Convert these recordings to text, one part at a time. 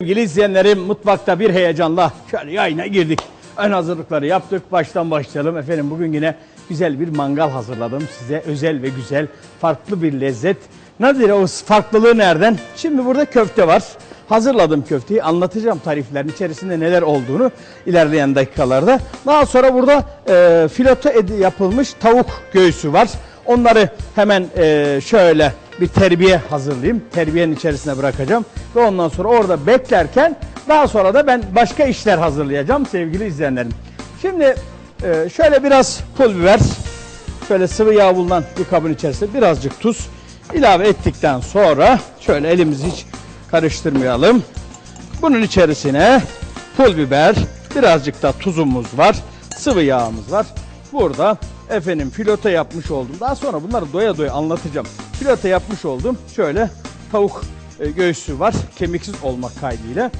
Sevgili izleyenlerim mutfakta bir heyecanla şöyle yayına girdik. Ön hazırlıkları yaptık. Baştan başlayalım. Efendim bugün yine güzel bir mangal hazırladım size. Özel ve güzel, farklı bir lezzet. Nedir o farklılığı nereden? Şimdi burada köfte var. Hazırladım köfteyi. Anlatacağım tariflerin içerisinde neler olduğunu ilerleyen dakikalarda. Daha sonra burada e, filoto yapılmış tavuk göğsü var. Onları hemen e, şöyle bir terbiye hazırlayayım. Terbiyenin içerisine bırakacağım. Ve ondan sonra orada beklerken daha sonra da ben başka işler hazırlayacağım sevgili izleyenlerim. Şimdi e, şöyle biraz pul biber, şöyle sıvı yağ bulunan bir kabın içerisine birazcık tuz ilave ettikten sonra şöyle elimizi hiç karıştırmayalım. Bunun içerisine pul biber, birazcık da tuzumuz var, sıvı yağımız var. Burada efendim filoto yapmış oldum. Daha sonra bunları doya doya anlatacağım. Filoto yapmış oldum. Şöyle tavuk e, göğsü var. Kemiksiz olmak kaydıyla.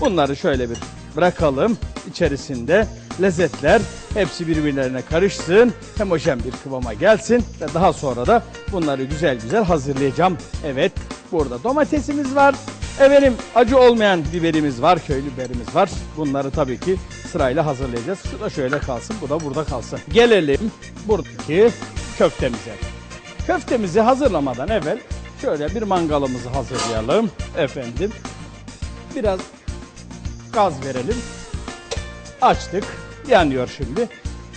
Bunları şöyle bir bırakalım. İçerisinde lezzetler hepsi birbirlerine karışsın. Homojen bir kıvama gelsin. Ve daha sonra da bunları güzel güzel hazırlayacağım. Evet burada domatesimiz var. Efendim acı olmayan biberimiz var, köy biberimiz var. Bunları tabii ki sırayla hazırlayacağız. Da şöyle kalsın, bu da burada kalsın. Gelelim buradaki köftemize. Köftemizi hazırlamadan evvel şöyle bir mangalımızı hazırlayalım. Efendim biraz gaz verelim. Açtık. Yanıyor şimdi.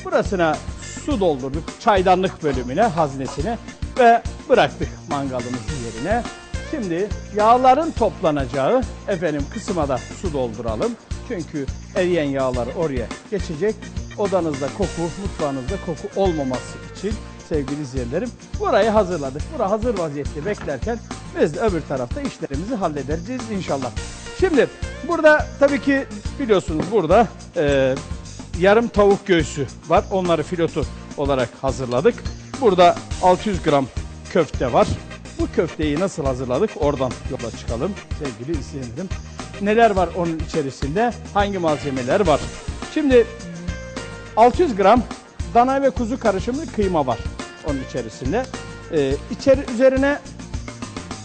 Burasına su doldurduk çaydanlık bölümüne, haznesine ve bıraktık mangalımızın yerine. Şimdi yağların toplanacağı efendim kısma da su dolduralım. Çünkü eriyen yağlar oraya geçecek. Odanızda koku, mutfağınızda koku olmaması için sevgili izleyenlerim burayı hazırladık. Bura hazır vaziyette beklerken biz de öbür tarafta işlerimizi halledeceğiz inşallah. Şimdi burada tabii ki biliyorsunuz burada e, yarım tavuk göğsü var. Onları filotu olarak hazırladık. Burada 600 gram köfte var. Bu köfteyi nasıl hazırladık? Oradan yola çıkalım sevgili izleyenlerim. Neler var onun içerisinde? Hangi malzemeler var? Şimdi 600 gram dana ve kuzu karışımlı kıyma var onun içerisinde. Ee, içeri üzerine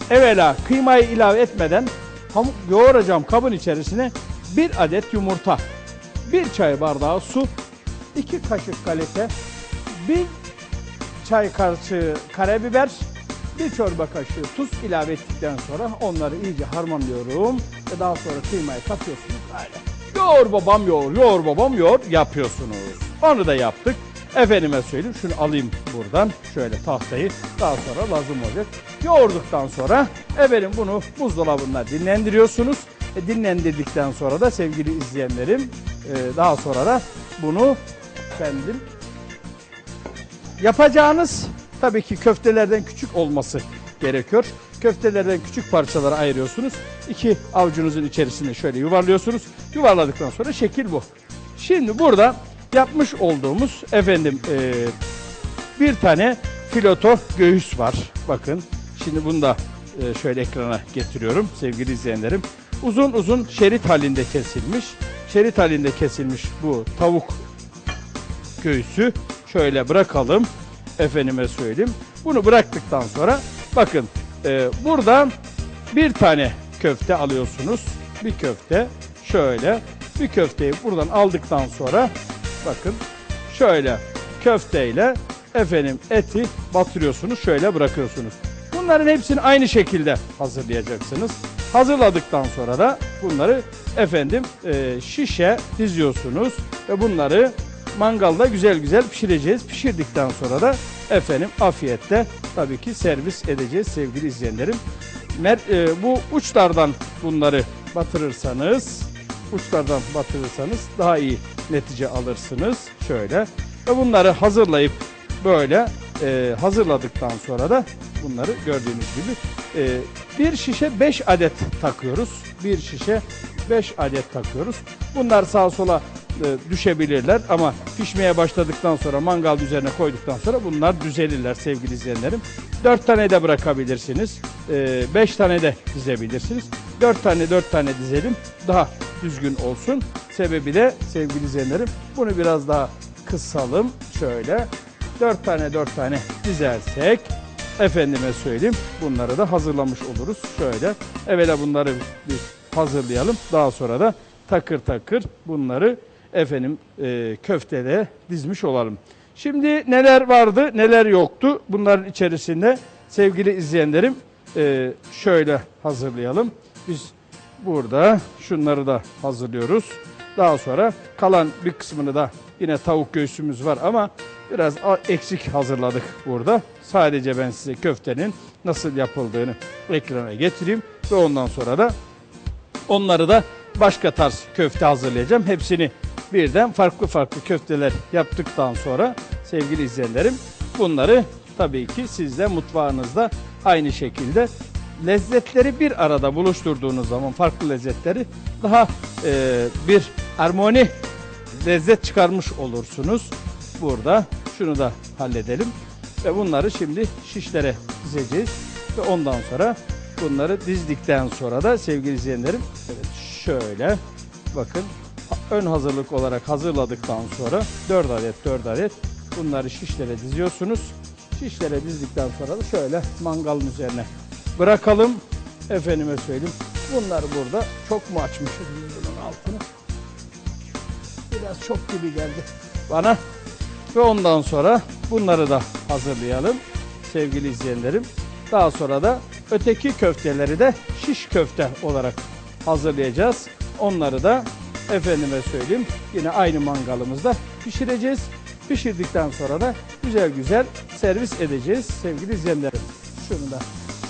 evvela kıymayı ilave etmeden hamur yoğuracağım kabın içerisine bir adet yumurta, bir çay bardağı su, iki kaşık kalite, bir çay kaşığı karabiber, bir çorba kaşığı tuz ilave ettikten sonra onları iyice harmanlıyorum ve daha sonra kıymayı katıyorsunuz böyle. Yoğur babam yoğur, yoğur babam yoğur yapıyorsunuz. Onu da yaptık. Efendime söyleyeyim şunu alayım buradan şöyle tahtayı daha sonra lazım olacak. Yoğurduktan sonra efendim bunu buzdolabında dinlendiriyorsunuz. E, dinlendirdikten sonra da sevgili izleyenlerim e, daha sonra da bunu efendim Yapacağınız tabii ki köftelerden küçük olması gerekiyor. Köftelerden küçük parçalara ayırıyorsunuz. İki avucunuzun içerisine şöyle yuvarlıyorsunuz. Yuvarladıktan sonra şekil bu. Şimdi burada yapmış olduğumuz efendim eee, bir tane filoto göğüs var. Bakın şimdi bunu da eee, şöyle ekrana getiriyorum sevgili izleyenlerim. Uzun uzun şerit halinde kesilmiş. Şerit halinde kesilmiş bu tavuk göğsü şöyle bırakalım. Efendime söyleyeyim. Bunu bıraktıktan sonra bakın e, buradan bir tane köfte alıyorsunuz. Bir köfte şöyle bir köfteyi buradan aldıktan sonra bakın şöyle köfteyle efendim eti batırıyorsunuz şöyle bırakıyorsunuz. Bunların hepsini aynı şekilde hazırlayacaksınız. Hazırladıktan sonra da bunları efendim e, şişe diziyorsunuz ve bunları mangalda güzel güzel pişireceğiz. Pişirdikten sonra da efendim afiyette tabii ki servis edeceğiz sevgili izleyenlerim. Mer, e, bu uçlardan bunları batırırsanız, uçlardan batırırsanız daha iyi netice alırsınız. Şöyle ve bunları hazırlayıp böyle e, hazırladıktan sonra da bunları gördüğünüz gibi e, bir şişe 5 adet takıyoruz. Bir şişe 5 adet takıyoruz. Bunlar sağa sola e, düşebilirler ama pişmeye başladıktan sonra mangal üzerine koyduktan sonra bunlar düzelirler sevgili izleyenlerim. 4 tane de bırakabilirsiniz. 5 tane de dizebilirsiniz. 4 tane 4 tane dizelim daha düzgün olsun. Sebebi de sevgili izleyenlerim bunu biraz daha kısalım şöyle. 4 tane 4 tane dizersek efendime söyleyeyim bunları da hazırlamış oluruz. Şöyle evvela bunları bir hazırlayalım. Daha sonra da takır takır bunları efendim e, köftede dizmiş olalım. Şimdi neler vardı, neler yoktu bunların içerisinde sevgili izleyenlerim e, şöyle hazırlayalım. Biz burada şunları da hazırlıyoruz. Daha sonra kalan bir kısmını da yine tavuk göğsümüz var ama biraz eksik hazırladık burada. Sadece ben size köftenin nasıl yapıldığını ekrana getireyim ve ondan sonra da onları da başka tarz köfte hazırlayacağım. Hepsini birden farklı farklı köfteler yaptıktan sonra sevgili izleyenlerim bunları tabii ki siz de mutfağınızda aynı şekilde lezzetleri bir arada buluşturduğunuz zaman farklı lezzetleri daha e, bir harmoni lezzet çıkarmış olursunuz. Burada şunu da halledelim ve bunları şimdi şişlere dizeceğiz ve ondan sonra bunları dizdikten sonra da sevgili izleyenlerim evet şöyle bakın ön hazırlık olarak hazırladıktan sonra 4 adet 4 adet bunları şişlere diziyorsunuz. Şişlere dizdikten sonra da şöyle mangalın üzerine bırakalım. Efendime söyleyeyim. Bunlar burada çok mu açmışız bunun altını? Biraz çok gibi geldi bana. Ve ondan sonra bunları da hazırlayalım sevgili izleyenlerim. Daha sonra da öteki köfteleri de şiş köfte olarak hazırlayacağız. Onları da efendime söyleyeyim yine aynı mangalımızda pişireceğiz. Pişirdikten sonra da güzel güzel servis edeceğiz sevgili izleyenlerim. Şunu da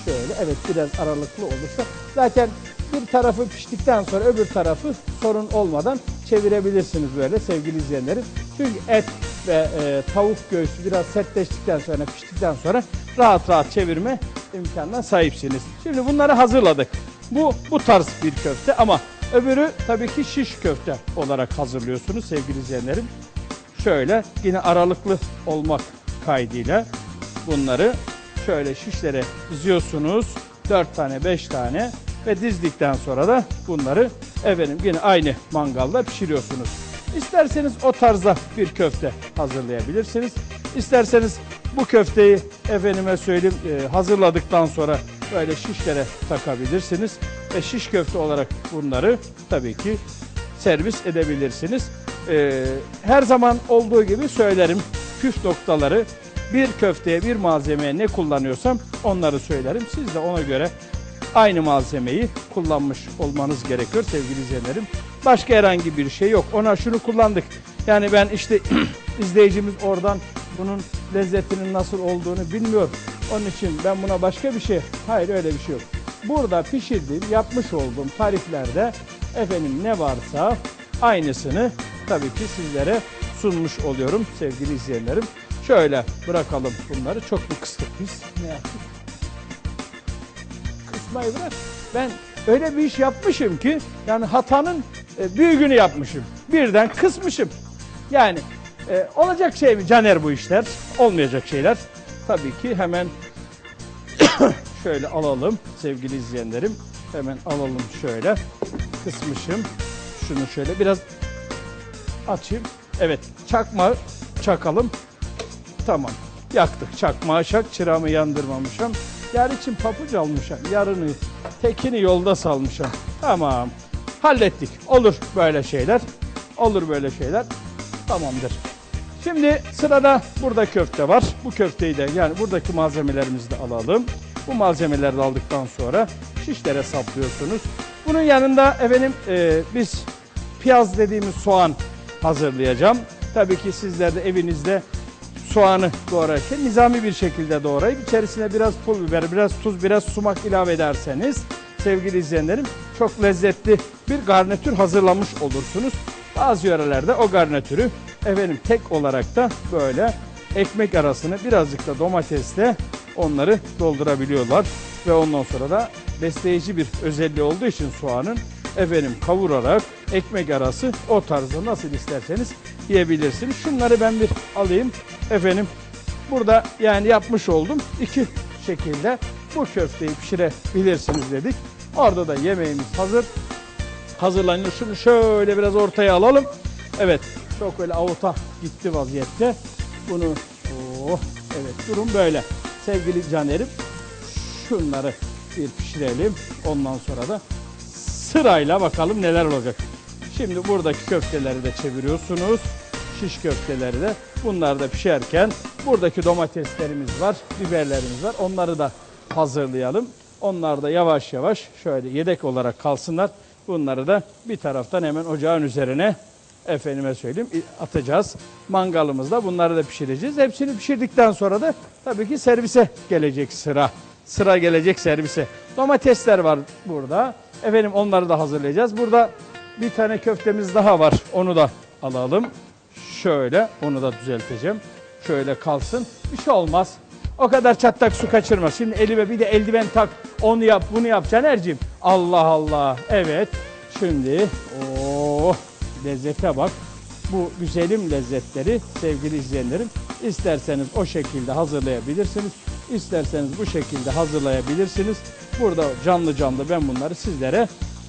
şöyle evet biraz aralıklı olursa zaten bir tarafı piştikten sonra öbür tarafı sorun olmadan çevirebilirsiniz böyle sevgili izleyenlerim. Çünkü et ve e, tavuk göğsü biraz sertleştikten sonra piştikten sonra rahat rahat çevirme imkanına sahipsiniz. Şimdi bunları hazırladık. Bu bu tarz bir köfte ama öbürü tabii ki şiş köfte olarak hazırlıyorsunuz sevgili izleyenlerim. Şöyle yine aralıklı olmak kaydıyla bunları şöyle şişlere diziyorsunuz. 4 tane 5 tane ve dizdikten sonra da bunları efendim yine aynı mangalda pişiriyorsunuz. İsterseniz o tarzda bir köfte hazırlayabilirsiniz. İsterseniz bu köfteyi efendime söyleyeyim e, hazırladıktan sonra böyle şişlere takabilirsiniz. Ve şiş köfte olarak bunları tabii ki servis edebilirsiniz. Ee, her zaman olduğu gibi söylerim püf noktaları bir köfteye bir malzemeye ne kullanıyorsam onları söylerim. Siz de ona göre aynı malzemeyi kullanmış olmanız gerekiyor sevgili izleyenlerim. Başka herhangi bir şey yok. Ona şunu kullandık. Yani ben işte izleyicimiz oradan bunun lezzetinin nasıl olduğunu bilmiyor. Onun için ben buna başka bir şey, hayır öyle bir şey yok. Burada pişirdiğim, yapmış olduğum tariflerde efendim ne varsa aynısını tabii ki sizlere sunmuş oluyorum sevgili izleyenlerim. Şöyle bırakalım bunları. Çok mu kıstık biz? Ne yaptık? Kısmayı bırak. Ben öyle bir iş yapmışım ki yani hatanın e, büyüğünü yapmışım. Birden kısmışım. Yani e, olacak şey mi Caner bu işler? Olmayacak şeyler. Tabii ki hemen şöyle alalım sevgili izleyenlerim. Hemen alalım şöyle. Kısmışım. Şunu şöyle biraz açayım. Evet çakma çakalım. Tamam. Yaktık çakmağı şak çıramı yandırmamışım. Yar için papuç almışım. Yarını tekini yolda salmışım. Tamam. Hallettik. Olur böyle şeyler. Olur böyle şeyler. Tamamdır. Şimdi sırada burada köfte var. Bu köfteyi de yani buradaki malzemelerimizi de alalım. Bu malzemeleri aldıktan sonra şişlere saplıyorsunuz. Bunun yanında efendim e, biz piyaz dediğimiz soğan hazırlayacağım. Tabii ki sizler de evinizde soğanı doğrarken nizami bir şekilde doğrayıp içerisine biraz pul biber, biraz tuz, biraz sumak ilave ederseniz sevgili izleyenlerim çok lezzetli bir garnitür hazırlamış olursunuz. Bazı yörelerde o garnitürü efendim tek olarak da böyle ekmek arasını birazcık da domatesle onları doldurabiliyorlar ve ondan sonra da besleyici bir özelliği olduğu için soğanın efendim kavurarak ekmek arası o tarzda nasıl isterseniz yiyebilirsiniz. Şunları ben bir alayım efendim. Burada yani yapmış oldum. iki şekilde bu köfteyi pişirebilirsiniz dedik. Orada da yemeğimiz hazır. Hazırlanıyor. Şunu şöyle biraz ortaya alalım. Evet çok öyle avuta gitti vaziyette. Bunu oh, evet durum böyle. Sevgili canerim şunları bir pişirelim. Ondan sonra da sırayla bakalım neler olacak. Şimdi buradaki köfteleri de çeviriyorsunuz. Şiş köfteleri de. Bunlar da pişerken buradaki domateslerimiz var, biberlerimiz var. Onları da hazırlayalım. Onlar da yavaş yavaş şöyle yedek olarak kalsınlar. Bunları da bir taraftan hemen ocağın üzerine efendime söyleyeyim atacağız. Mangalımızda bunları da pişireceğiz. Hepsini pişirdikten sonra da tabii ki servise gelecek sıra. Sıra gelecek servise. Domatesler var burada. Efendim onları da hazırlayacağız. Burada bir tane köftemiz daha var. Onu da alalım. Şöyle onu da düzelteceğim. Şöyle kalsın. Bir şey olmaz. O kadar çatlak su kaçırma. Şimdi elime bir de eldiven tak. Onu yap, bunu yap Caner'cim. Allah Allah. Evet. Şimdi oh lezzete bak. Bu güzelim lezzetleri sevgili izleyenlerim isterseniz o şekilde hazırlayabilirsiniz. İsterseniz bu şekilde hazırlayabilirsiniz. Burada canlı canlı ben bunları sizlere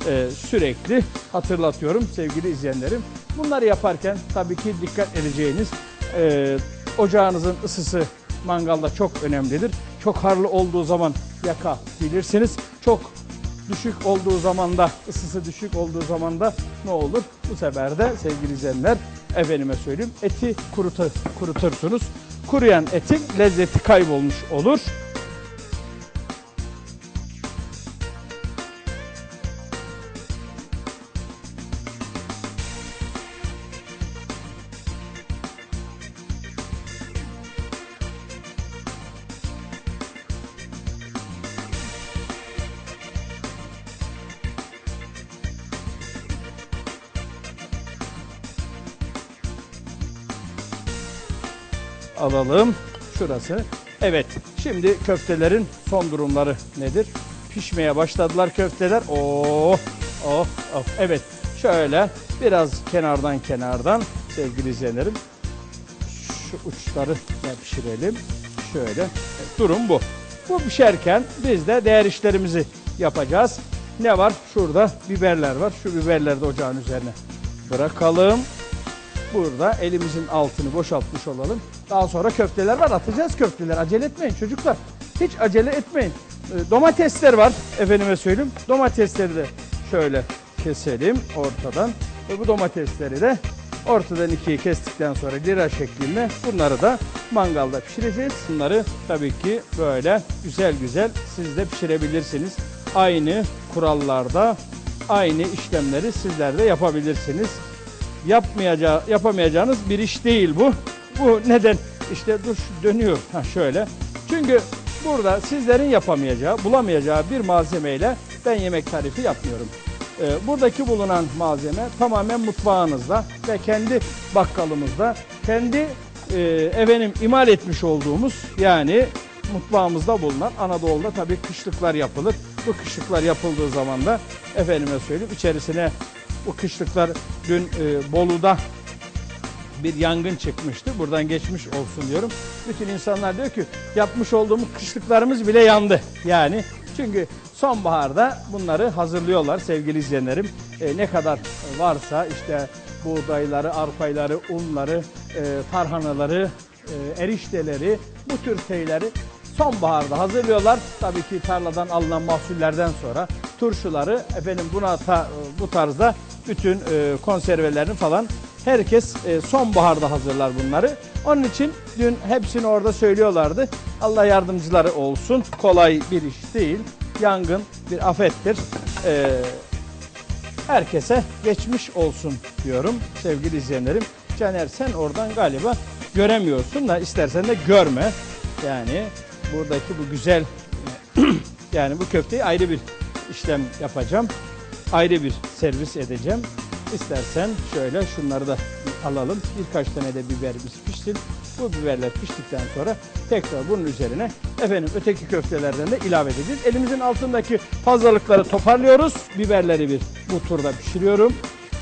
e, sürekli hatırlatıyorum sevgili izleyenlerim. Bunları yaparken tabii ki dikkat edeceğiniz e, ocağınızın ısısı mangalda çok önemlidir. Çok harlı olduğu zaman yakabilirsiniz. Çok düşük olduğu zaman da ısısı düşük olduğu zaman da ne olur? Bu sefer de sevgili izleyenler efendime söyleyeyim eti kurutur, kurutursunuz. Kuruyan etin lezzeti kaybolmuş olur. Alalım. Şurası. Evet. Şimdi köftelerin son durumları nedir? Pişmeye başladılar köfteler. Oh, oh, oh. Evet. Şöyle biraz kenardan kenardan sevgili izleyenlerim. Şu uçları pişirelim. Şöyle. Evet, durum bu. Bu pişerken biz de değer işlerimizi yapacağız. Ne var? Şurada biberler var. Şu biberleri de ocağın üzerine bırakalım. Burada elimizin altını boşaltmış olalım. Daha sonra köfteler var. Atacağız köfteler. Acele etmeyin çocuklar. Hiç acele etmeyin. Ee, Domatesler var. Efendime söyleyeyim. Domatesleri de şöyle keselim ortadan. Ve bu domatesleri de ortadan ikiye kestikten sonra lira şeklinde bunları da mangalda pişireceğiz. Bunları tabii ki böyle güzel güzel siz de pişirebilirsiniz. Aynı kurallarda aynı işlemleri sizler de yapabilirsiniz yapmayacağı, yapamayacağınız bir iş değil bu. Bu neden? İşte dur dönüyor. Ha şöyle. Çünkü burada sizlerin yapamayacağı, bulamayacağı bir malzemeyle ben yemek tarifi yapmıyorum. Ee, buradaki bulunan malzeme tamamen mutfağınızda ve kendi bakkalımızda, kendi e, efendim imal etmiş olduğumuz yani mutfağımızda bulunan Anadolu'da tabii kışlıklar yapılır. Bu kışlıklar yapıldığı zaman da efendime söyleyeyim içerisine bu kışlıklar dün e, Bolu'da bir yangın çıkmıştı. Buradan geçmiş olsun diyorum. Bütün insanlar diyor ki yapmış olduğumuz kışlıklarımız bile yandı. Yani çünkü sonbaharda bunları hazırlıyorlar sevgili izleyenlerim. E, ne kadar varsa işte buğdayları, arpayları, unları, e, tarhanaları, e, erişteleri, bu tür şeyleri sonbaharda hazırlıyorlar. Tabii ki tarladan alınan mahsullerden sonra turşuları efendim buna ta, bu tarzda bütün e, konservelerini falan herkes e, sonbaharda hazırlar bunları. Onun için dün hepsini orada söylüyorlardı. Allah yardımcıları olsun. Kolay bir iş değil. Yangın bir afettir. E, herkese geçmiş olsun diyorum sevgili izleyenlerim. Caner sen oradan galiba göremiyorsun da istersen de görme. Yani buradaki bu güzel yani bu köfteyi ayrı bir işlem yapacağım. Ayrı bir servis edeceğim. İstersen şöyle şunları da alalım. Birkaç tane de biberimiz pişsin. Bu biberler piştikten sonra tekrar bunun üzerine efendim öteki köftelerden de ilave edeceğiz. Elimizin altındaki fazlalıkları toparlıyoruz. Biberleri bir bu turda pişiriyorum.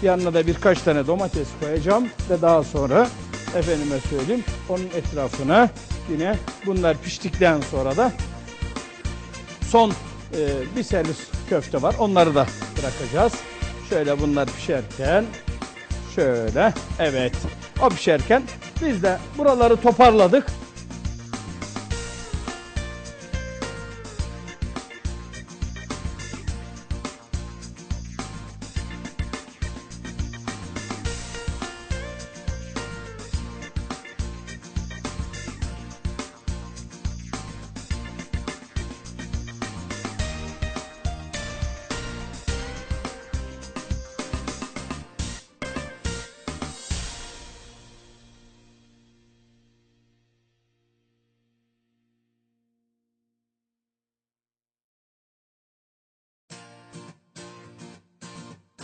Yanına da birkaç tane domates koyacağım ve daha sonra efendime söyleyeyim onun etrafına yine bunlar piştikten sonra da son e, bir servis köfte var. Onları da bırakacağız. Şöyle bunlar pişerken şöyle evet o pişerken biz de buraları toparladık.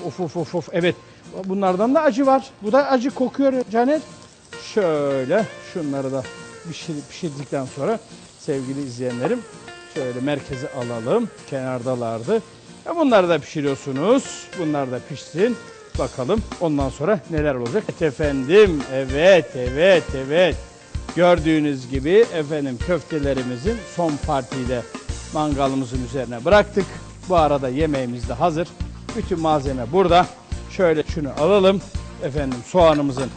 Of of of of evet. Bunlardan da acı var. Bu da acı kokuyor Caner. Şöyle şunları da pişir, pişirdikten sonra sevgili izleyenlerim şöyle merkeze alalım. Kenardalardı. E bunları da pişiriyorsunuz. Bunlar da pişsin. Bakalım ondan sonra neler olacak. Evet efendim. Evet evet evet. Gördüğünüz gibi efendim köftelerimizin son partiyi mangalımızın üzerine bıraktık. Bu arada yemeğimiz de hazır. Bütün malzeme burada. Şöyle şunu alalım. Efendim soğanımızın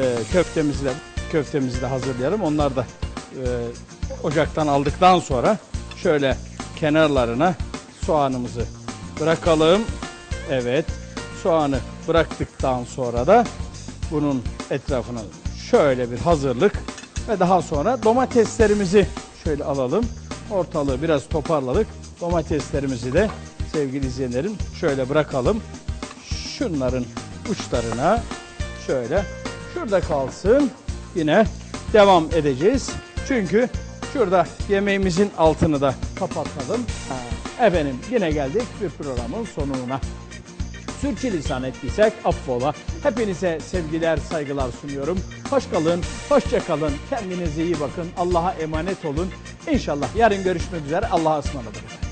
e, köftemizi de köftemizi de hazırlayalım. Onlar da e, ocaktan aldıktan sonra şöyle kenarlarına soğanımızı bırakalım. Evet. Soğanı bıraktıktan sonra da bunun etrafına şöyle bir hazırlık ve daha sonra domateslerimizi şöyle alalım. Ortalığı biraz toparladık. Domateslerimizi de sevgili izleyenlerim şöyle bırakalım. Şunların uçlarına şöyle şurada kalsın. Yine devam edeceğiz. Çünkü şurada yemeğimizin altını da kapatalım. Efendim yine geldik bir programın sonuna. Sürçülisan ettiysek affola. Hepinize sevgiler, saygılar sunuyorum. Hoş kalın, hoşça kalın. Kendinize iyi bakın. Allah'a emanet olun. İnşallah yarın görüşmek üzere. Allah'a ısmarladık.